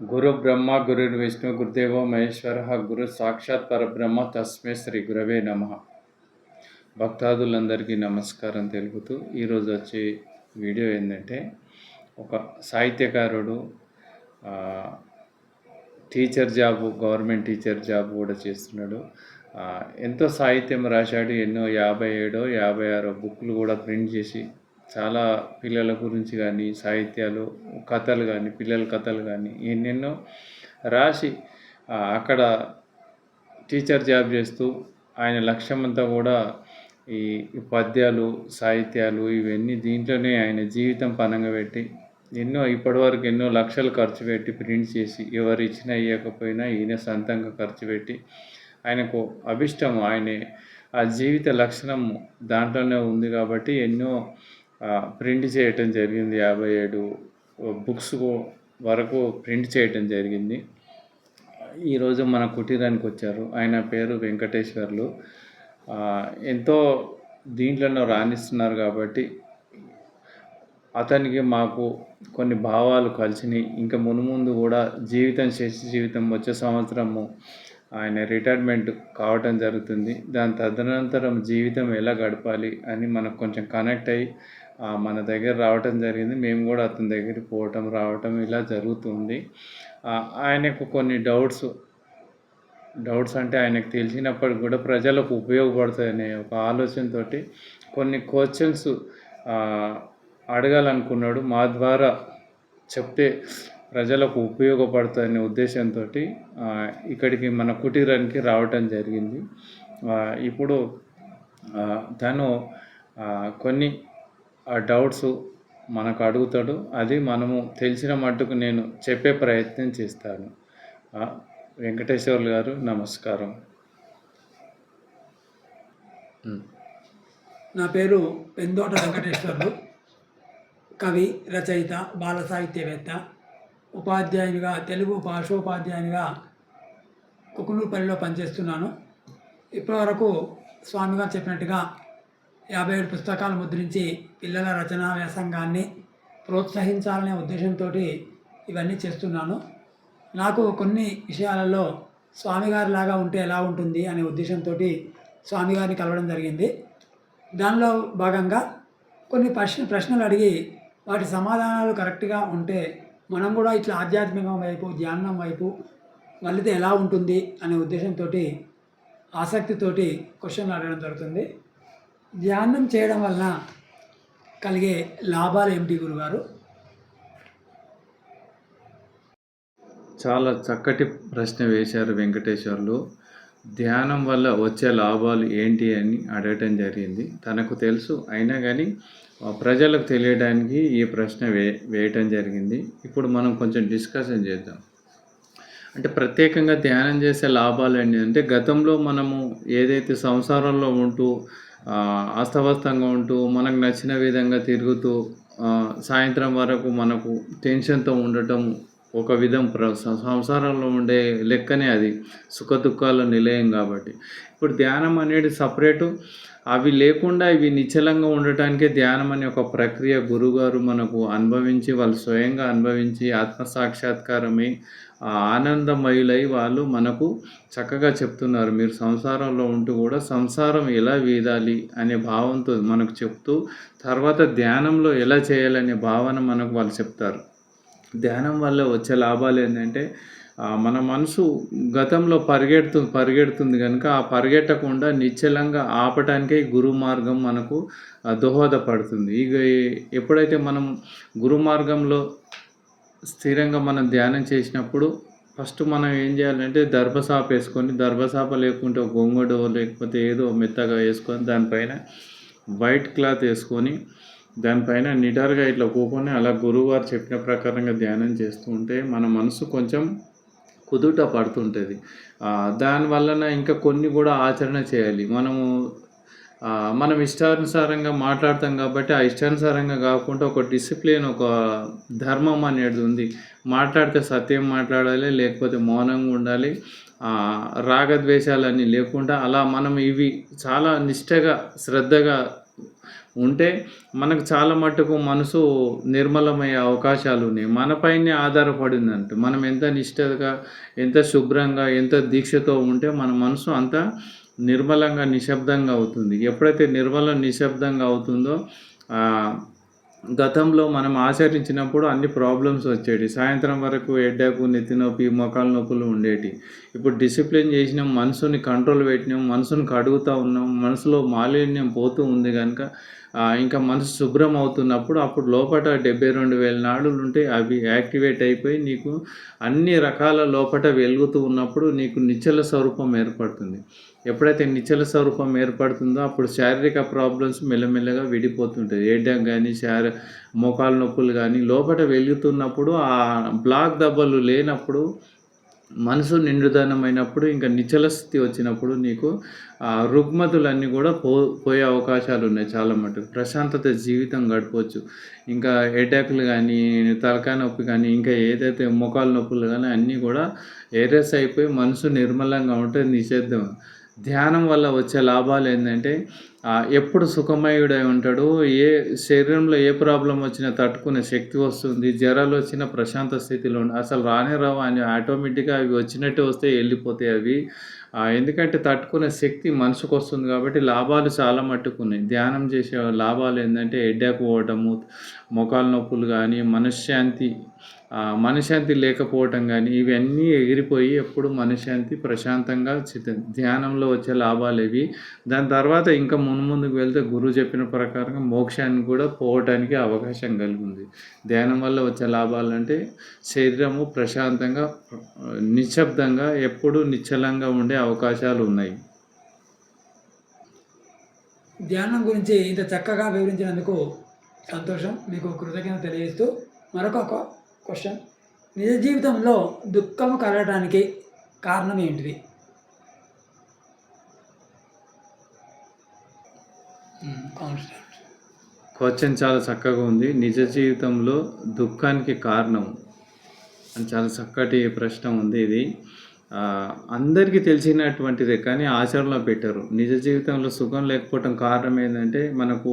గురు బ్రహ్మ గురు విష్ణు గురుదేవో మహేశ్వర గురు సాక్షాత్ పరబ్రహ్మ తస్మే శ్రీ గురవే నమ. భక్తాదులందరికీ నమస్కారం తెలుపుతూ ఈరోజు వచ్చే వీడియో ఏంటంటే ఒక సాహిత్యకారుడు teacher job government teacher job కూడా చేస్తున్నాడు. ఎంతో సాహిత్యం రాశాడు ఎన్నో యాభై ఏడో యాభై ఆరో బుక్లు కూడా ప్రింట్ చేసి చాలా పిల్లల గురించి కానీ సాహిత్యాలు కథలు కానీ పిల్లల కథలు కానీ ఎన్నెన్నో రాసి అక్కడ టీచర్ జాబ్ చేస్తూ ఆయన లక్ష్యమంతా కూడా ఈ పద్యాలు సాహిత్యాలు ఇవన్నీ దీంట్లోనే ఆయన జీవితం పనంగా పెట్టి ఎన్నో ఇప్పటివరకు ఎన్నో లక్షలు ఖర్చు పెట్టి ప్రింట్ చేసి ఎవరు ఇచ్చినా ఇవ్వకపోయినా ఈయన సొంతంగా ఖర్చు పెట్టి ఆయనకు అభిష్టం ఆయన. ఆ జీవిత లక్షణం దాంట్లోనే ఉంది కాబట్టి ఎన్నో ప్రింట్ చేయటం జరిగింది యాభై ఏడు బుక్స్ వరకు ప్రింట్ చేయటం జరిగింది. ఈరోజు మన కుటీరానికి వచ్చారు. ఆయన పేరు వెంకటేశ్వర్లు. ఎంతో దీంట్లోనో రాణిస్తున్నారు కాబట్టి అతనికి మాకు కొన్ని భావాలు కలిసినాయి. ఇంకా మునుముందు కూడా జీవితం శేష జీవితం వచ్చే సంవత్సరము ఆయన రిటైర్మెంట్ కావటం జరుగుతుంది. దాని తదనంతరం జీవితం ఎలా గడపాలి అని మనకు కొంచెం కనెక్ట్ అయ్యి మన దగ్గర రావటం జరిగింది. మేము కూడా అతని దగ్గరికి పోవటం రావటం ఇలా జరుగుతుంది. ఆయనకు కొన్ని డౌట్స్ డౌట్స్ అంటే ఆయనకు తెలిసినప్పటికి కూడా ప్రజలకు ఉపయోగపడతాయనే ఒక ఆలోచనతోటి కొన్ని క్వశ్చన్స్ అడగాలనుకున్నాడు. మా ద్వారా చెప్తే ప్రజలకు ఉపయోగపడుతుందనే ఉద్దేశంతో ఇక్కడికి మన కుటీరానికి రావటం జరిగింది. ఇప్పుడు తను కొన్ని ఆ, డౌట్స్ మనకు అడుగుతాడు. అది మనము తెలిసిన మట్టుకు నేను చెప్పే ప్రయత్నం చేస్తాను. వెంకటేశ్వర్లు గారు నమస్కారం. నా పేరు పెందోట వెంకటేశ్వర్లు. కవి రచయిత బాల సాహిత్యవేత్త ఉపాధ్యాయునిగా తెలుగు భాషోపాధ్యాయునిగా కుకునూపల్లిలో పనిచేస్తున్నాను. ఇప్పటివరకు స్వామిగారు చెప్పినట్టుగా యాభై ఏడు పుస్తకాలు ముద్రించి పిల్లల రచనా వ్యాసంగాన్ని ప్రోత్సహించాలనే ఉద్దేశంతో ఇవన్నీ చేస్తున్నాను. నాకు కొన్ని విషయాలలో స్వామిగారి లాగా ఉంటే ఎలా ఉంటుంది అనే ఉద్దేశంతో స్వామిగారిని కలవడం జరిగింది. దానిలో భాగంగా కొన్ని ప్రశ్న ప్రశ్నలు అడిగి వాటి సమాధానాలు కరెక్ట్గా ఉంటే మనం కూడా ఇట్లా ఆధ్యాత్మికం వైపు ధ్యానం వైపు మళ్ళీ ఎలా ఉంటుంది అనే ఉద్దేశంతో ఆసక్తితోటి క్వశ్చన్లు అడగడం జరుగుతుంది. ధ్యానం చేయడం వలన కలిగే లాభాలు ఏమిటి గురుగారు? చాలా చక్కటి ప్రశ్న వేశారు వెంకటేశ్వర్లు. ధ్యానం వల్ల వచ్చే లాభాలు ఏంటి అని అడగటం జరిగింది. తనకు తెలుసు. అయినా కానీ ప్రజలకు తెలియడానికి ఈ ప్రశ్న వే వేయటం జరిగింది. ఇప్పుడు మనం కొంచెం డిస్కషన్ చేద్దాం. అంటే ప్రత్యేకంగా ధ్యానం చేసే లాభాలు ఏంటి అంటే గతంలో మనము ఏదైతే సంసారంలో ఉంటూ అస్తవ్యస్తంగా ఉంటూ మనకు నచ్చిన విధంగా తిరుగుతూ సాయంత్రం వరకు మనకు టెన్షన్తో ఉండటం ఒక విధం ప్ర సంసారంలో ఉండే లెక్కనే అది. సుఖ దుఃఖాల నిలయం కాబట్టి. ఇప్పుడు ధ్యానం అనేది సపరేటు. అవి లేకుండా ఇవి నిశ్చలంగా ఉండటానికే ధ్యానం అనే ఒక ప్రక్రియ గురుగారు మనకు అనుభవించి వాళ్ళు స్వయంగా అనుభవించి ఆత్మ సాక్షాత్కారమై ఆనందమయులై వాళ్ళు మనకు చక్కగా చెప్తున్నారు. మీరు సంసారంలో ఉంటూ కూడా సంసారం ఎలా వీదాలి అనే భావంతో మనకు చెప్తూ తర్వాత ధ్యానంలో ఎలా చేయాలనే భావన మనకు వాళ్ళు చెప్తారు. ధ్యానం వల్ల వచ్చే లాభాలు ఏంటంటే మన మనసు గతంలో పరిగెడుతు పరిగెడుతుంది కనుక ఆ పరిగెట్టకుండా నిశ్చలంగా ఆపటానికే గురు మార్గం మనకు దోహదపడుతుంది. ఇక ఈ- ఎప్పుడైతే మనం గురు మార్గంలో స్థిరంగా మనం ధ్యానం చేసినప్పుడు ఫస్ట్ మనం ఏం చేయాలంటే దర్భసాప వేసుకొని దర్భసాప లేకుంటే ఒక గొంగడో లేకపోతే ఏదో మెత్తగా వేసుకొని దానిపైన వైట్ క్లాత్ వేసుకొని దానిపైన నిటారుగా ఇట్లా కూకొని అలా గురువుగారు చెప్పిన ప్రకారంగా ధ్యానం చేస్తూ ఉంటే మన మనసు కొంచెం కుదుట పడుతుంటుంది. దానివలన ఇంకా కొన్ని కూడా ఆచరణ చేయాలి. మనము మనం ఇష్టానుసారంగా మాట్లాడతాం కాబట్టి ఆ ఇష్టానుసారంగా కాకుండా ఒక డిసిప్లిన్ ఒక ధర్మం అనేది ఉంది. మాట్లాడితే సత్యం మాట్లాడాలి లేకపోతే మౌనంగా ఉండాలి రాగద్వేషాలన్నీ లేకుండా అలా మనం ఇవి చాలా నిష్టగా శ్రద్ధగా ఉంటే మనకు చాలా మట్టుకు మనసు నిర్మలమయ్యే అవకాశాలు ఉన్నాయి. మనపైనే ఆధారపడిందంట. మనం ఎంత నిష్ఠగా ఎంత శుభ్రంగా ఎంత దీక్షతో ఉంటే మన మనసు అంత నిర్మలంగా నిశ్శబ్దంగా అవుతుంది. ఎప్పుడైతే నిర్మలం నిశ్శబ్దంగా అవుతుందో గతంలో మనం ఆచరించినప్పుడు అన్ని ప్రాబ్లమ్స్ వచ్చేటి. సాయంత్రం వరకు ఎడ్డాకు నెత్తి నొప్పి మొఖాల నొప్పులు ఉండేటి. ఇప్పుడు డిసిప్లిన్ చేసినాం మనసుని కంట్రోల్ పెట్టినాం మనసుని కడుగుతూ ఉన్నాం మనసులో మాలిన్యం పోతూ ఉంది కనుక ఇంకా మనసు శుభ్రం అవుతున్నప్పుడు అప్పుడు లోపల డెబ్బై రెండు వేల నాడులు ఉంటే అవి యాక్టివేట్ అయిపోయి నీకు అన్ని రకాల లోపల వెలుగుతూ ఉన్నప్పుడు నీకు నిచ్చల స్వరూపం ఏర్పడుతుంది. ఎప్పుడైతే నిచ్చల స్వరూపం ఏర్పడుతుందో అప్పుడు శారీరక ప్రాబ్లమ్స్ మెల్లమెల్లగా విడిపోతుంటాయి. ఏడ్డం కానీ శార మోకాలు నొప్పులు కానీ లోపల వెలుగుతున్నప్పుడు ఆ బ్లాక్ దెబ్బలు లేనప్పుడు మనసు నిండుదనమైనప్పుడు ఇంకా నిశ్చల స్థితి వచ్చినప్పుడు నీకు ఆ రుగ్మతులన్నీ కూడా పో పోయే అవకాశాలు ఉన్నాయి చాలా మటుకు. ప్రశాంతత జీవితం గడపవచ్చు. ఇంకా హెడేక్లు కానీ తలకాయ నొప్పి కానీ ఇంకా ఏదైతే మోకాలు నొప్పులు కానీ అన్నీ కూడా ఏరెస్ అయిపోయి మనసు నిర్మలంగా ఉంటే నిషేధం ధ్యానం వల్ల వచ్చే లాభాలు ఏంటంటే ఎప్పుడు సుఖమయుడై ఉంటాడు ఏ శరీరంలో ఏ ప్రాబ్లం వచ్చినా తట్టుకునే శక్తి వస్తుంది జ్వరాలు వచ్చిన ప్రశాంత స్థితిలో అసలు రానే రావు అని ఆటోమేటిక్గా అవి వచ్చినట్టే వస్తే వెళ్ళిపోతాయి అవి. ఎందుకంటే తట్టుకునే శక్తి మనసుకు వస్తుంది కాబట్టి లాభాలు చాలా మట్టుకున్నాయి ధ్యానం చేసే లాభాలు ఏంటంటే హెడ్ఏక్ పోవటము మొఖాల నొప్పులు కానీ మనశ్శాంతి మనశ్శాంతి లేకపోవటం కానీ ఇవన్నీ ఎగిరిపోయి ఎప్పుడు మనశ్శాంతి ప్రశాంతంగా చిత ధ్యానంలో వచ్చే లాభాలు ఇవి. దాని తర్వాత ఇంకా మున్ముందుకు వెళ్తే గురువు చెప్పిన ప్రకారంగా మోక్షాన్ని కూడా పోవటానికి అవకాశం కలిగింది. ధ్యానం వల్ల వచ్చే లాభాలు అంటే శరీరము ప్రశాంతంగా నిశ్శబ్దంగా ఎప్పుడు నిశ్చలంగా ఉండే అవకాశాలు ఉన్నాయి. ధ్యానం గురించి ఇంత చక్కగా వివరించినందుకు సంతోషం. మీకు కృతజ్ఞత తెలియజేస్తూ మరొక క్వశ్చన్ నిజ జీవితంలో దుఃఖము కలగడానికి కారణం ఏంటిది? Hmm, కాన్స్టెంట్ క్వశ్చన్ చాలా చక్కగా ఉంది. నిజ జీవితంలో దుఃఖానికి కారణం అని చాలా చక్కటి ప్రశ్న ఉంది ఇది. అందరికీ తెలిసినటువంటిదే కానీ ఆచరణలో పెట్టారు. నిజ జీవితంలో సుఖం లేకపోవటం కారణం ఏంటంటే మనకు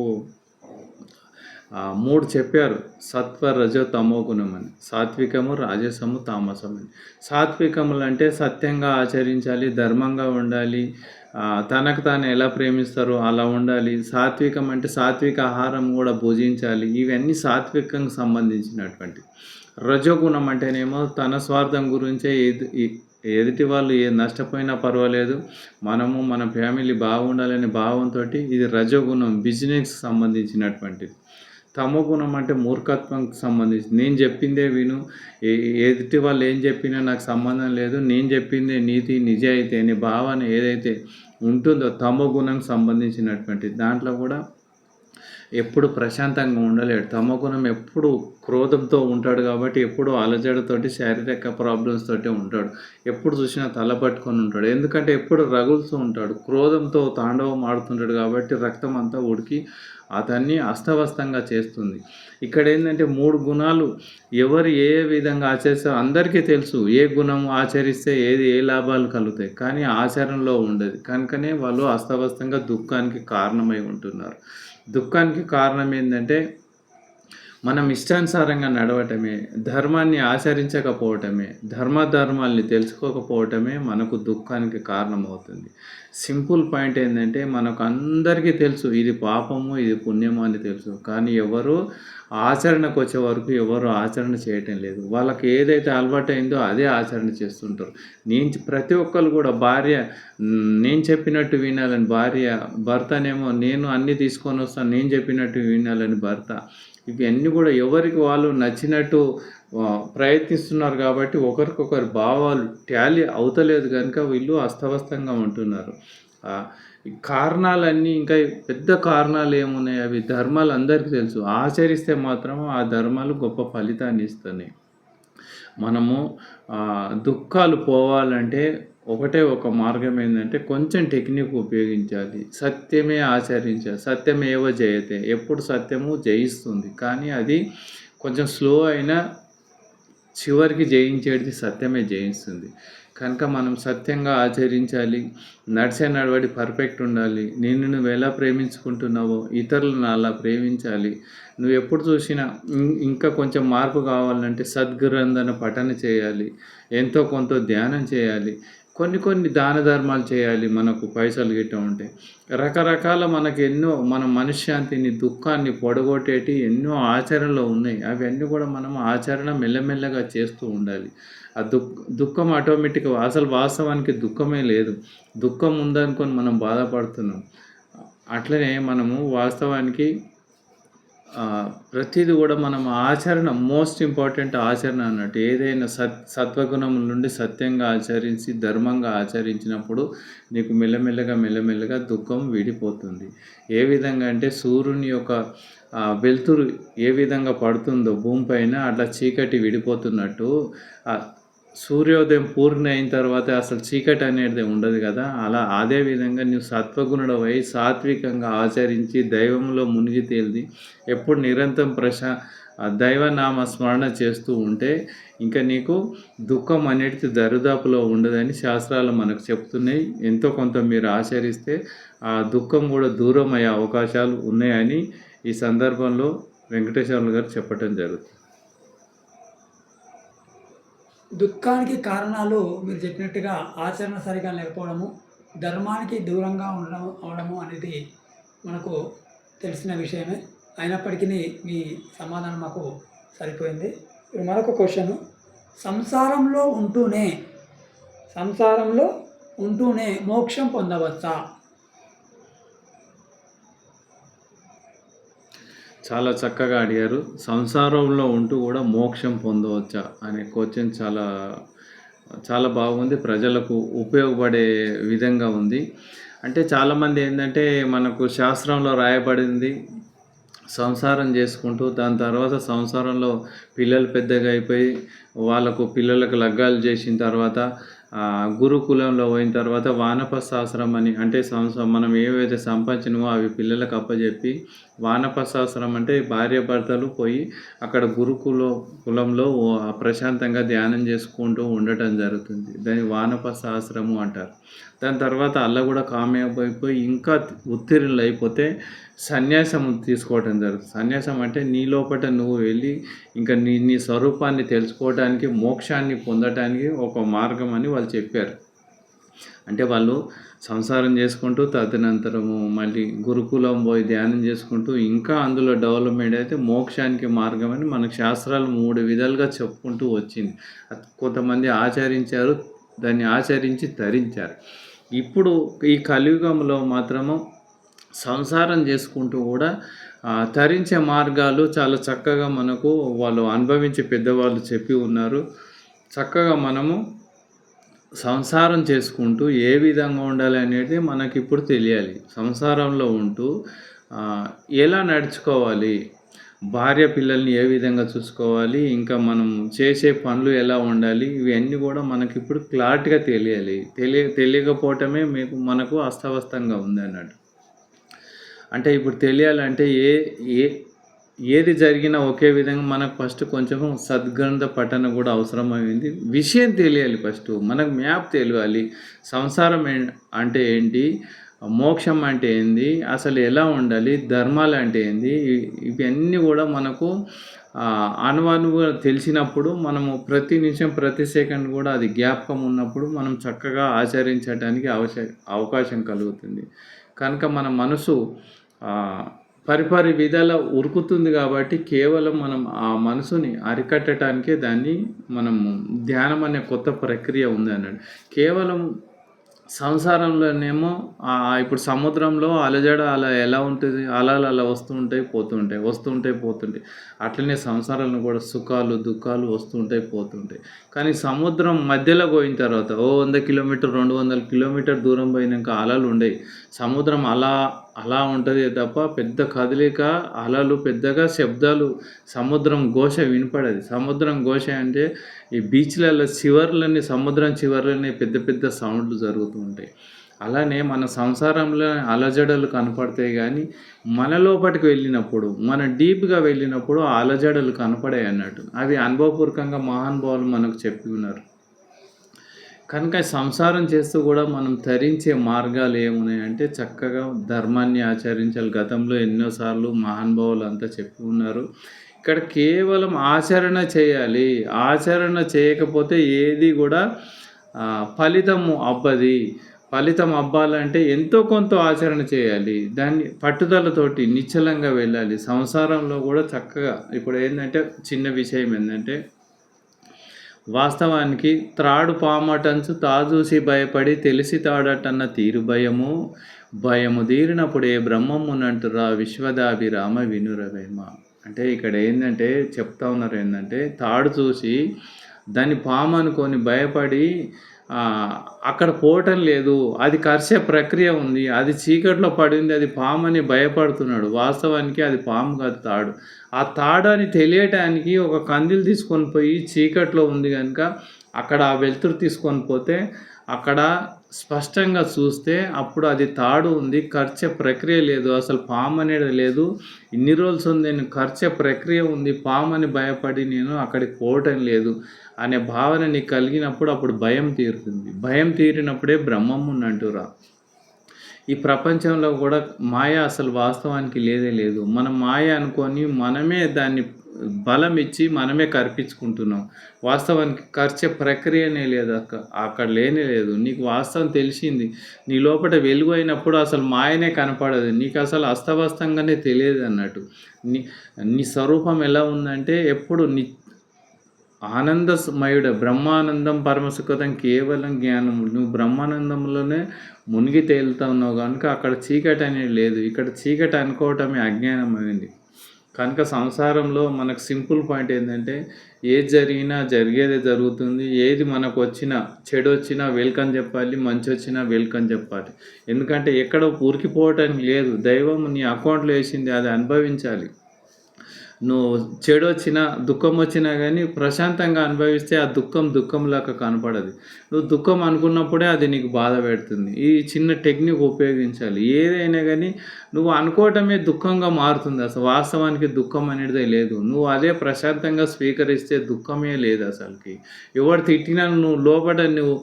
మూడు చెప్పారు. సత్వ రజో తమో గుణం అని. సాత్వికము రాజసము తామసం అని. సాత్వికములు అంటే సత్యంగా ఆచరించాలి ధర్మంగా ఉండాలి తనకు తాను ఎలా ప్రేమిస్తారో అలా ఉండాలి. సాత్వికం అంటే సాత్విక ఆహారం కూడా భుజించాలి. ఇవన్నీ సాత్వికంగా సంబంధించినటువంటి. రజోగుణం అంటేనేమో తన స్వార్థం గురించే ఎదు ఎదుటి వాళ్ళు ఏ నష్టపోయినా పర్వాలేదు. మనము మన ఫ్యామిలీ బాగుండాలనే భావంతో ఇది రజోగుణం బిజినెస్ సంబంధించినటువంటిది. తమో గుణం అంటే మూర్ఖత్వంకి సంబంధించి. నేను చెప్పిందే విను. ఎదుటి వాళ్ళు ఏం చెప్పినా నాకు సంబంధం లేదు. నేను చెప్పిందే నీతి నిజాయితీ అనే భావన ఏదైతే ఉంటుందో తమో గుణంకి సంబంధించినటువంటి దాంట్లో కూడా ఎప్పుడు ప్రశాంతంగా ఉండలేడు. తమ గుణం ఎప్పుడు క్రోధంతో ఉంటాడు కాబట్టి ఎప్పుడు అలజడితోటి శారీరక ప్రాబ్లమ్స్ తోటి ఉంటాడు. ఎప్పుడు చూసినా తల పట్టుకొని ఉంటాడు. ఎందుకంటే ఎప్పుడు రగులుతూ ఉంటాడు. క్రోధంతో తాండవం ఆడుతుంటాడు కాబట్టి రక్తం అంతా ఉడికి అతన్ని అస్తవ్యస్తంగా చేస్తుంది. ఇక్కడ ఏంటంటే మూడు గుణాలు. ఎవరు ఏ విధంగా ఆచరిస్తారో అందరికీ తెలుసు ఏ గుణం ఆచరిస్తే ఏది ఏ లాభాలు కలుగుతాయి. కానీ ఆచరణలో ఉండదు. కనుకనే వాళ్ళు అస్తవ్యస్తంగా దుఃఖానికి కారణమై ఉంటున్నారు. దుఃఖానికి కారణం ఏంటంటే మనం ఇష్టానుసారంగా నడవటమే ధర్మాన్ని ఆచరించకపోవటమే ధర్మధర్మాల్ని తెలుసుకోకపోవటమే మనకు దుఃఖానికి కారణమవుతుంది. సింపుల్ పాయింట్ ఏంటంటే మనకు అందరికీ తెలుసు ఇది పాపము ఇది పుణ్యము అని తెలుసు. కానీ ఎవరు ఆచరణకు వచ్చే వరకు ఎవరు ఆచరణ చేయటం లేదు. వాళ్ళకి ఏదైతే అలవాటు అయిందో అదే ఆచరణ చేస్తుంటారు. నేను ప్రతి ఒక్కరు కూడా భార్య నేను చెప్పినట్టు వినాలని భార్య భర్తనేమో నేను అన్నీ తీసుకొని వస్తాను నేను చెప్పినట్టు వినాలని భర్త. ఇవన్నీ కూడా ఎవరికి వాళ్ళు నచ్చినట్టు ప్రయత్నిస్తున్నారు కాబట్టి ఒకరికొకరు భావాలు ట్యాలీ అవుతలేదు కనుక వీళ్ళు అస్తవ్యస్తంగా ఉంటున్నారు. కారణాలన్నీ ఇంకా పెద్ద కారణాలు ఏమున్నాయి? అవి ధర్మాలు అందరికీ తెలుసు. ఆచరిస్తే మాత్రం ఆ ధర్మాలు గొప్ప ఫలితాన్ని ఇస్తున్నాయి. మనము దుఃఖాలు పోవాలంటే ఒకటే ఒక మార్గం ఏంటంటే కొంచెం టెక్నిక్ ఉపయోగించాలి. సత్యమే ఆచరించాలి. సత్యమేవ జయతే. ఎప్పుడు సత్యము జయిస్తుంది. కానీ అది కొంచెం స్లో అయినా చివరికి జయించేది సత్యమే జయిస్తుంది. కనుక మనం సత్యంగా ఆచరించాలి. నడిచే నడవడి పర్ఫెక్ట్ ఉండాలి. నేను నువ్వు ఎలా ప్రేమించుకుంటున్నావో ఇతరులను అలా ప్రేమించాలి. నువ్వు ఎప్పుడు చూసినా ఇంకా కొంచెం మార్పు కావాలంటే సద్గ్రంథన పఠన చేయాలి. ఎంతో కొంత ధ్యానం చేయాలి. కొన్ని కొన్ని దాన ధర్మాలు చేయాలి మనకు పైసలు గిట్ట ఉంటే. రకరకాల మనకు ఎన్నో మన మనశ్శాంతిని దుఃఖాన్ని పొడగొట్టేటి ఎన్నో ఆచరణలో ఉన్నాయి. అవన్నీ కూడా మనం ఆచరణ మెల్లమెల్లగా చేస్తూ ఉండాలి. ఆ దుఃఖ దుఃఖం ఆటోమేటిక్గా అసలు వాస్తవానికి దుఃఖమే లేదు. దుఃఖం ఉందనుకొని మనం బాధపడుతున్నాం. అట్లనే మనము వాస్తవానికి ప్రతిదీ కూడా మనం ఆచరణ మోస్ట్ ఇంపార్టెంట్ ఆచరణ అన్నట్టు. ఏదైనా సత్ సత్వగుణం నుండి సత్యంగా ఆచరించి ధర్మంగా ఆచరించినప్పుడు నీకు మెల్లమెల్లగా మెల్లమెల్లగా దుఃఖం విడిపోతుంది. ఏ విధంగా అంటే సూర్యుని యొక్క వెలుతురు ఏ విధంగా పడుతుందో భూమిపైన అట్లా చీకటి విడిపోతున్నట్టు సూర్యోదయం పూర్ణ అయిన తర్వాత అసలు చీకటి అనేది ఉండదు కదా. అలా అదే విధంగా నువ్వు సత్వగుణుడవై సాత్వికంగా ఆచరించి దైవంలో మునిగి తేలిది. ఎప్పుడు నిరంతరం ప్రశా దైవనామ స్మరణ చేస్తూ ఉంటే ఇంకా నీకు దుఃఖం అనేది దరిదాపులో ఉండదని శాస్త్రాలు మనకు చెప్తున్నాయి. ఎంతో కొంత మీరు ఆచరిస్తే ఆ దుఃఖం కూడా దూరం అయ్యే అవకాశాలు ఉన్నాయని ఈ సందర్భంలో వెంకటేశ్వర్లు గారు చెప్పడం జరుగుతుంది. దుఃఖానికి కారణాలు మీరు చెప్పినట్టుగా ఆచరణ సరిగా లేకపోవడము ధర్మానికి దూరంగా ఉండడం అవడము అనేది మనకు తెలిసిన విషయమే. అయినప్పటికీ మీ సమాధానం మాకు సరిపోయింది. ఇప్పుడు మరొక క్వశ్చన్. సంసారంలో ఉంటూనే సంసారంలో ఉంటూనే మోక్షం పొందవచ్చా? చాలా చక్కగా అడిగారు. సంసారంలో ఉంటూ కూడా మోక్షం పొందవచ్చా అనే క్వశ్చన్ చాలా చాలా బాగుంది. ప్రజలకు ఉపయోగపడే విధంగా ఉంది. అంటే చాలామంది ఏంటంటే మనకు శాస్త్రంలో రాయబడింది సంసారం చేసుకుంటూ దాని తర్వాత సంసారంలో పిల్లలు పెద్దగా అయిపోయి వాళ్ళకు పిల్లలకు లగ్గాలు చేసిన తర్వాత గురుకులంలో పోయిన తర్వాత వానప శాస్త్రం అని అంటే సంవత్సరం మనం ఏవైతే సంపాదించినవో అవి పిల్లలకు అప్పచెప్పి వానపశాస్త్రం అంటే భార్య భర్తలు పోయి అక్కడ గురుకుల కులంలో ప్రశాంతంగా ధ్యానం చేసుకుంటూ ఉండటం జరుగుతుంది. దాన్ని వానపశాస్త్రము అంటారు. దాని తర్వాత అల్ల కూడా కామయాబైపోయి ఇంకా ఉత్తీర్ణులు అయిపోతే సన్యాసం తీసుకోవటం జరుగుతుంది. సన్యాసం అంటే నీ లోపల నువ్వు వెళ్ళి ఇంకా నీ నీ స్వరూపాన్ని తెలుసుకోవడానికి మోక్షాన్ని పొందటానికి ఒక మార్గం అని వాళ్ళు చెప్పారు. అంటే వాళ్ళు సంసారం చేసుకుంటూ తదనంతరము మళ్ళీ గురుకులం పోయి ధ్యానం చేసుకుంటూ ఇంకా అందులో డెవలప్మెంట్ అయితే మోక్షానికి మార్గం అని మనకు శాస్త్రాలు మూడు విధాలుగా చెప్పుకుంటూ వచ్చింది. కొంతమంది ఆచరించారు దాన్ని ఆచరించి తరించారు. ఇప్పుడు ఈ కలియుగంలో మాత్రము సంసారం చేసుకుంటూ కూడా తరించే మార్గాలు చాలా చక్కగా మనకు వాళ్ళు అనుభవించే పెద్దవాళ్ళు చెప్పి ఉన్నారు. చక్కగా మనము సంసారం చేసుకుంటూ ఏ విధంగా ఉండాలి అనేది మనకి ఇప్పుడు తెలియాలి. సంసారంలో ఉంటూ ఎలా నడుచుకోవాలి? భార్య పిల్లల్ని ఏ విధంగా చూసుకోవాలి? ఇంకా మనం చేసే పనులు ఎలా ఉండాలి? ఇవన్నీ కూడా మనకి ఇప్పుడు క్లారిటీగా తెలియాలి. తెలియ తెలియకపోవటమే మీకు మనకు అస్తవ్యస్తంగా ఉంది అన్నట్టు. అంటే ఇప్పుడు తెలియాలంటే ఏ ఏ ఏది జరిగినా ఒకే విధంగా మనకు ఫస్ట్ కొంచెం సద్గ్రంథ పఠన కూడా అవసరమైంది. విషయం తెలియాలి ఫస్ట్. మనకు మ్యాప్ తెలియాలి. సంసారం అంటే ఏంటి? మోక్షం అంటే ఏంది? అసలు ఎలా ఉండాలి? ధర్మాలు అంటే ఏంది? ఇవన్నీ కూడా మనకు ఆ, అనువనువుగా తెలిసినప్పుడు మనము ప్రతి నిమిషం ప్రతి సెకండ్ కూడా అది జ్ఞాపకం ఉన్నప్పుడు మనం చక్కగా ఆచరించడానికి అవశ అవకాశం కలుగుతుంది. కనుక మన మనసు పరిపరి విధాల ఉరుకుతుంది కాబట్టి కేవలం మనం ఆ మనసుని అరికట్టడానికే దాన్ని మనం ధ్యానం అనే కొత్త ప్రక్రియ ఉంది అన్నాడు. కేవలం సంసారంలోనేమో ఇప్పుడు సముద్రంలో అలజడ అలా ఎలా ఉంటుంది? అలలు అలా వస్తుంటాయి పోతుంటాయి వస్తుంటాయి పోతుంటాయి అట్లనే సంసారంలో కూడా సుఖాలు దుఃఖాలు వస్తుంటాయి పోతుంటాయి కానీ సముద్రం మధ్యలో పోయిన తర్వాత ఓ వంద కిలోమీటర్ రెండు వందల కిలోమీటర్ దూరం పోయినాక అలలు ఉండేవి సముద్రం అలా అలా ఉంటుంది తప్ప పెద్ద కదలిక అలలు పెద్దగా శబ్దాలు సముద్రం ఘోష వినపడదు. సముద్రం ఘోష అంటే ఈ బీచ్లలో చివర్లని సముద్రం చివర్లని పెద్ద పెద్ద సౌండ్లు జరుగుతూ ఉంటాయి. అలానే మన సంసారంలో అలజడలు కనపడతాయి కానీ మన లోపలికి వెళ్ళినప్పుడు మన డీప్గా వెళ్ళినప్పుడు అలజడలు కనపడాయి అన్నట్టు. అవి అనుభవపూర్వకంగా మహానుభావులు మనకు చెప్పి ఉన్నారు. కనుక సంసారం చేస్తూ కూడా మనం తరించే మార్గాలు ఏమున్నాయంటే చక్కగా ధర్మాన్ని ఆచరించాలి. గతంలో ఎన్నోసార్లు మహానుభావులు అంతా చెప్పి ఉన్నారు. ఇక్కడ కేవలం ఆచరణ చేయాలి. ఆచరణ చేయకపోతే ఏది కూడా ఫలితము అబ్బది ఫలితం అబ్బాలంటే ఎంతో కొంత ఆచరణ చేయాలి. దాన్ని పట్టుదలతోటి నిశ్చలంగా వెళ్ళాలి. సంసారంలో కూడా చక్కగా ఇప్పుడు ఏంటంటే చిన్న విషయం ఏంటంటే వాస్తవానికి త్రాడు పామటంచు తాజూసి భయపడి తెలిసి తాడటన్న తీరు భయము. భయము తీరినప్పుడే ఏ బ్రహ్మమునంటురా విశ్వదాభిరామ వినురవేమ. అంటే ఇక్కడ ఏంటంటే చెప్తా ఉన్నారు ఏంటంటే తాడు చూసి దాన్ని పాము అనుకొని భయపడి అక్కడ పోవటం లేదు. అది కరిసే ప్రక్రియ ఉంది. అది చీకట్లో పడింది. అది పాము అని భయపడుతున్నాడు. వాస్తవానికి అది పాము కాదు తాడు. ఆ తాడు అని తెలియటానికి ఒక కందిలు తీసుకొని పోయి చీకట్లో ఉంది కనుక అక్కడ ఆ వెలుతురు తీసుకొని పోతే అక్కడ స్పష్టంగా చూస్తే అప్పుడు అది తాడు ఉంది ఖర్చే ప్రక్రియ లేదు అసలు పాము అనేది లేదు. ఇన్ని రోజులు ఉంది నేను ఖర్చే ప్రక్రియ ఉంది పాము అని భయపడి నేను అక్కడికి పోవటం లేదు అనే భావన నీకు కలిగినప్పుడు అప్పుడు భయం తీరుతుంది. భయం తీరినప్పుడే బ్రహ్మం ఉన్నట్టురా ఈ ప్రపంచంలో కూడా మాయ అసలు వాస్తవానికి లేదే లేదు. మనం మాయ అనుకొని మనమే దాన్ని బలం ఇచ్చి మనమే కర్పించుకుంటున్నాం. వాస్తవానికి ఖర్చే ప్రక్రియనే లేదు అక్క. అక్కడ లేనే లేదు. నీకు వాస్తవం తెలిసింది. నీ లోపల వెలుగు అయినప్పుడు అసలు మాయనే కనపడదు. నీకు అసలు అస్తవస్తంగానే తెలియదు అన్నట్టు. నీ నీ స్వరూపం ఎలా ఉందంటే ఎప్పుడు నీ ఆనందమయుడ బ్రహ్మానందం పరమసుఖతం కేవలం జ్ఞానం నువ్వు బ్రహ్మానందంలోనే మునిగి తేలుతా ఉన్నావు కనుక అక్కడ చీకటి అనేది లేదు. ఇక్కడ చీకటి అనుకోవటమే అజ్ఞానం అయింది కనుక సంసారంలో మనకు సింపుల్ పాయింట్ ఏంటంటే ఏది జరిగినా జరిగేదే జరుగుతుంది. ఏది మనకు వచ్చినా చెడు వచ్చినా వెల్కమ్ చెప్పాలి మంచి వచ్చినా వెల్కమ్ చెప్పాలి. ఎందుకంటే ఎక్కడ ఊరికిపోవటానికి లేదు. దైవం నీ అకౌంట్లో వేసింది అది అనుభవించాలి. నువ్వు చెడు వచ్చినా దుఃఖం వచ్చినా కానీ ప్రశాంతంగా అనుభవిస్తే ఆ దుఃఖం దుఃఖంలాగా కనపడదు. నువ్వు దుఃఖం అనుకున్నప్పుడే అది నీకు బాధ పెడుతుంది. ఈ చిన్న టెక్నిక్ ఉపయోగించాలి. ఏదైనా కానీ నువ్వు అనుకోవటమే దుఃఖంగా మారుతుంది. అసలు వాస్తవానికి దుఃఖం అనేది లేదు. నువ్వు అదే ప్రశాంతంగా స్వీకరిస్తే దుఃఖమే లేదు అసలుకి. ఎవరు తిట్టినా నువ్వు లోపల నువ్వు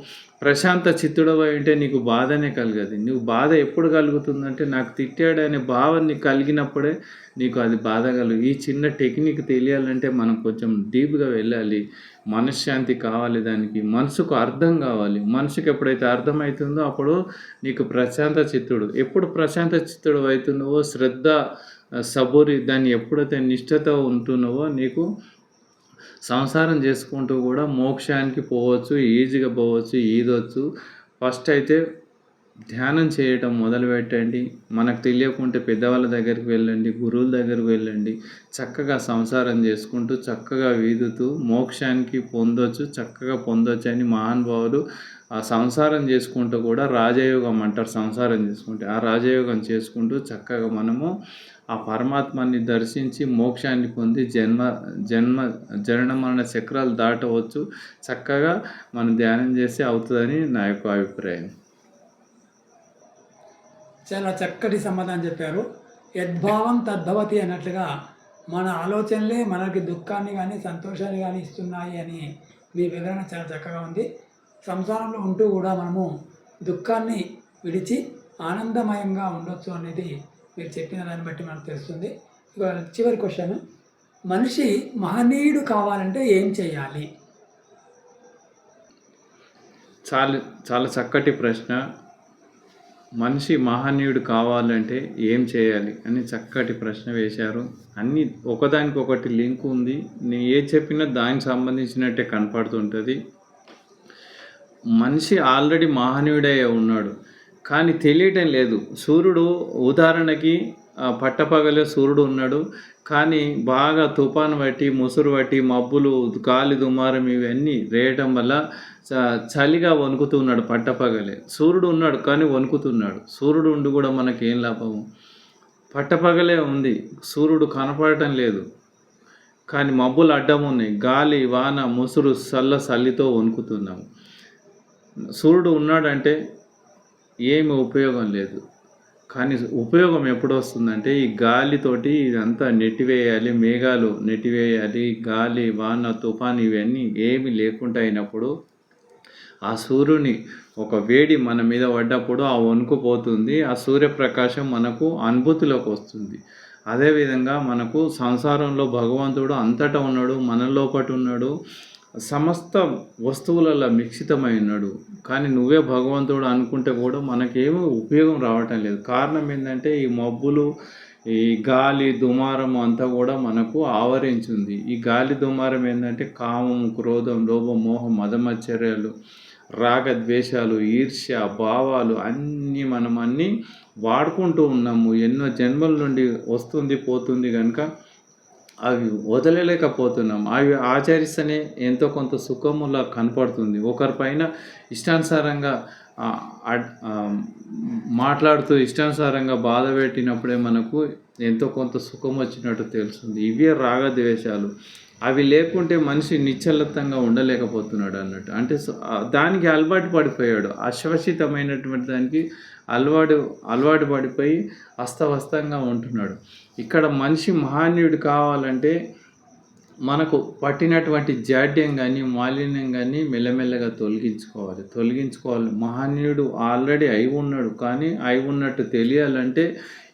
ప్రశాంత చిత్తుడవై ఉంటే నీకు బాధనే కలగదు. నువ్వు బాధ ఎప్పుడు కలుగుతుందంటే నాకు తిట్టాడు అనే భావం నీకు కలిగినప్పుడే నీకు అది బాధ కలుగు. ఈ చిన్న టెక్నిక్ తెలియాలంటే మనం కొంచెం డీప్గా వెళ్ళాలి. మనశ్శాంతి కావాలి దానికి మనసుకు అర్థం కావాలి. మనసుకు ఎప్పుడైతే అర్థమవుతుందో అప్పుడు నీకు ప్రశాంత చిత్తుడు. ఎప్పుడు ప్రశాంత చిత్తుడు అవుతున్నావో శ్రద్ధ సబూరి దాన్ని ఎప్పుడైతే నిష్ఠత ఉంటున్నావో నీకు సంసారం చేసుకుంటూ కూడా మోక్షానికి పోవచ్చు ఈజీగా పోవచ్చు ఈదొచ్చు. ఫస్ట్ అయితే ధ్యానం చేయటం మొదలు పెట్టండి మనకు తెలియకుంటే పెద్దవాళ్ళ దగ్గరికి వెళ్ళండి గురువుల దగ్గరికి వెళ్ళండి. చక్కగా సంసారం చేసుకుంటూ చక్కగా వీదుతూ మోక్షానికి పొందొచ్చు చక్కగా పొందొచ్చు అని మహానుభావులు ఆ సంసారం చేసుకుంటూ కూడా రాజయోగం అంటారు. సంసారం చేసుకుంటే ఆ రాజయోగం చేసుకుంటూ చక్కగా మనము ఆ పరమాత్మని దర్శించి మోక్షాన్ని పొంది జన్మ జన్మ జనన మరణ చక్రాలు దాటవచ్చు. చక్కగా మనం ధ్యానం చేస్తే అవుతుందని నా యొక్క అభిప్రాయం. చాలా చక్కటి సమాధానం చెప్పారు. యద్భావం తద్భవతి అన్నట్లుగా మన ఆలోచనలే మనకి దుఃఖాన్ని కానీ సంతోషాన్ని కానీ ఇస్తున్నాయి అని మీ వివరణ చాలా చక్కగా ఉంది. సంసారంలో ఉంటూ కూడా మనము దుఃఖాన్ని విడిచి ఆనందమయంగా ఉండొచ్చు అనేది మీరు చెప్పిన దాన్ని బట్టి మనకు తెలుస్తుంది. చివరి క్వశ్చన్. మనిషి మహనీయుడు కావాలంటే ఏం చేయాలి? చాలా చాలా చక్కటి ప్రశ్న. మనిషి మహనీయుడు కావాలంటే ఏం చేయాలి అని చక్కటి ప్రశ్న వేశారు. అన్ని ఒకదానికి ఒకటి లింక్ ఉంది. నేను ఏ చెప్పినా దానికి సంబంధించినట్టే కనపడుతుంటుంది. మనిషి ఆల్రెడీ మహనీయుడే ఉన్నాడు. కానీ తెలియటం లేదు. సూర్యుడు ఉదాహరణకి పట్టపగలే సూర్యుడు ఉన్నాడు. కానీ బాగా తుఫాను బట్టి ముసురు బట్టి మబ్బులు గాలి దుమారం ఇవన్నీ రేయటం వల్ల చ- చలిగా వణుకుతున్నాడు పట్టపగలే. సూర్యుడు ఉన్నాడు కానీ వణుకుతున్నాడు. సూర్యుడు ఉండి కూడా మనకేం లాభము? పట్టపగలే ఉంది. సూర్యుడు కనపడటం లేదు. కానీ మబ్బులు అడ్డం ఉన్నాయి. గాలి వాన ముసురు చల్ల చల్లితో వణుకుతున్నాము. సూర్యుడు ఉన్నాడంటే ఏమి ఉపయోగం లేదు. కానీ ఉపయోగం ఎప్పుడు వస్తుందంటే ఈ గాలితోటి ఇదంతా నెట్టివేయాలి మేఘాలు నెట్టివేయాలి గాలి వాన తుఫాన్ ఇవన్నీ ఏమి లేకుండా అయినప్పుడు ఆ సూర్యుని ఒక వేడి మన మీద పడ్డప్పుడు ఆ వణుకు పోతుంది ఆ సూర్యప్రకాశం మనకు అనుభూతిలోకి వస్తుంది. అదేవిధంగా మనకు సంసారంలో భగవంతుడు అంతటా ఉన్నాడు మన లోపట ఉన్నాడు సమస్త వస్తువులలో మిక్షితమై ఉన్నాడు కానీ నువ్వే భగవంతుడు అనుకుంటే కూడా మనకేమీ ఉపయోగం రావటం లేదు. కారణం ఏంటంటే ఈ మబ్బులు ఈ గాలి దుమారం అంతా కూడా మనకు ఆవరించింది. ఈ గాలి దుమారం ఏంటంటే కామం క్రోధం లోభం మోహం మదమచ్చర్యాలు రాగ ద్వేషాలు ఈర్ష్య భావాలు అన్నీ మనం అన్నీ వాడుకుంటూ ఉన్నాము. ఎన్నో జన్మల నుండి వస్తుంది పోతుంది కనుక అవి వదలలేకపోతున్నాం. అవి ఆచరిస్తేనే ఎంతో కొంత సుఖములా కనపడుతుంది. ఒకరి పైన ఇష్టానుసారంగా మాట్లాడుతూ ఇష్టానుసారంగా బాధ పెట్టినప్పుడే మనకు ఎంతో కొంత సుఖం వచ్చినట్టు తెలుస్తుంది. ఇవే రాగద్వేషాలు. అవి లేకుంటే మనిషి నిశ్చలతంగా ఉండలేకపోతున్నాడు అన్నట్టు. అంటే దానికి అలవాటు పడిపోయాడు. అశ్వసితమైనటువంటి దానికి అలవాటు అలవాటు పడిపోయి అస్తవస్తంగా ఉంటున్నాడు. ఇక్కడ మనిషి మహానీయుడు కావాలంటే మనకు పట్టినటువంటి జాడ్యం కానీ మాలిన్యం కానీ మెల్లమెల్లగా తొలగించుకోవాలి. తొలగించుకోవాలి. మహనీయుడు ఆల్రెడీ అయి ఉన్నాడు. కానీ అయి ఉన్నట్టు తెలియాలంటే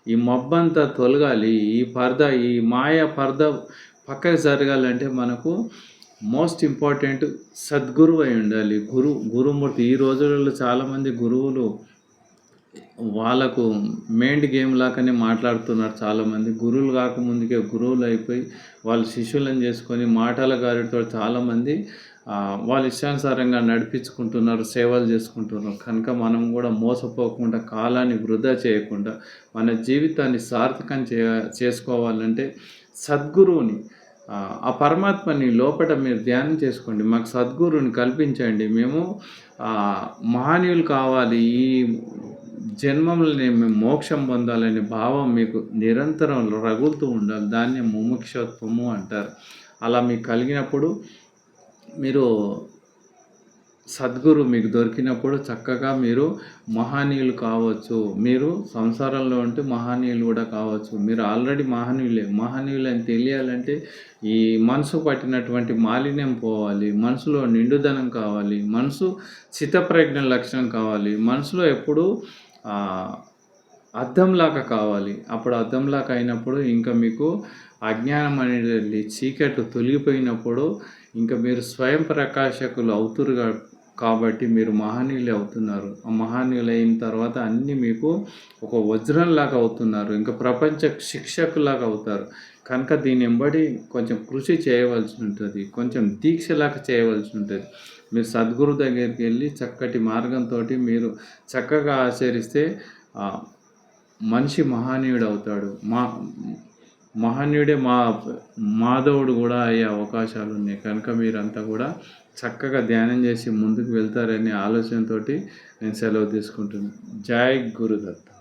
ఈ మబ్బంతా తొలగాలి. ఈ పరద ఈ మాయ పరద పక్కకు జరగాలంటే మనకు మోస్ట్ ఇంపార్టెంట్ సద్గురువు అయి ఉండాలి. గురు గురుమూర్తి. ఈ రోజులలో చాలామంది గురువులు వాళ్ళకు మైండ్ గేమ్ లాగానే మాట్లాడుతున్నారు చాలామంది. గురువులు కాకముందుకే గురువులు అయిపోయి వాళ్ళు శిష్యులను చేసుకొని మాటల గారితో చాలామంది వాళ్ళ ఇష్టానుసారంగా నడిపించుకుంటున్నారు సేవలు చేసుకుంటున్నారు. కనుక మనం కూడా మోసపోకుండా కాలాన్ని వృధా చేయకుండా మన జీవితాన్ని సార్థకం చే చేసుకోవాలంటే సద్గురువుని ఆ, పరమాత్మని లోపల మీరు ధ్యానం చేసుకోండి. మాకు సద్గురుని కల్పించండి. మేము ఆ, మహనీయులు కావాలి. ఈ జన్మంలోనే మేము మోక్షం పొందాలనే భావం మీకు నిరంతరం రగులుతూ ఉండాలి. దాన్ని ముముక్షత్వము అంటారు. అలా మీకు కలిగినప్పుడు మీరు సద్గురు మీకు దొరికినప్పుడు చక్కగా మీరు మహానీయులు కావచ్చు. మీరు సంసారంలో ఉంటే మహానీయులు కూడా కావచ్చు. మీరు ఆల్రెడీ మహానీయులే. మహానీయులు అని తెలియాలంటే ఈ మనసు పట్టినటువంటి మాలిన్యం పోవాలి. మనసులో నిండుదనం కావాలి. మనసు చిత్తప్రజ్ఞ లక్షణం కావాలి. మనసులో ఎప్పుడు అద్దంలాగా కావాలి. అప్పుడు అద్దంలాగా అయినప్పుడు ఇంకా మీకు అజ్ఞానం అనేది చీకట్లు తొలగిపోయినప్పుడు ఇంకా మీరు స్వయం ప్రకాశకులు అవుతురు కాబట్టి మీరు మహనీయులు అవుతున్నారు. ఆ మహనీయులు అయిన తర్వాత అన్నీ మీకు ఒక వజ్రంలాగా అవుతున్నారు. ఇంకా ప్రపంచ శిక్షకులాగా అవుతారు. కనుక దీని వెంబడి కొంచెం కృషి చేయవలసి ఉంటుంది. కొంచెం దీక్షలాగా చేయవలసి ఉంటుంది. మీరు సద్గురు దగ్గరికి వెళ్ళి చక్కటి మార్గంతో మీరు చక్కగా ఆచరిస్తే మనిషి మహనీయుడు అవుతాడు. మా మహనీయుడే మా మాధవుడు కూడా అయ్యే అవకాశాలు ఉన్నాయి. కనుక మీరంతా కూడా చక్కగా ధ్యానం చేసి ముందుకు వెళ్తారనే ఆలోచనతోటి నేను సెలవు తీసుకుంటున్నాను. జై గురుదత్త.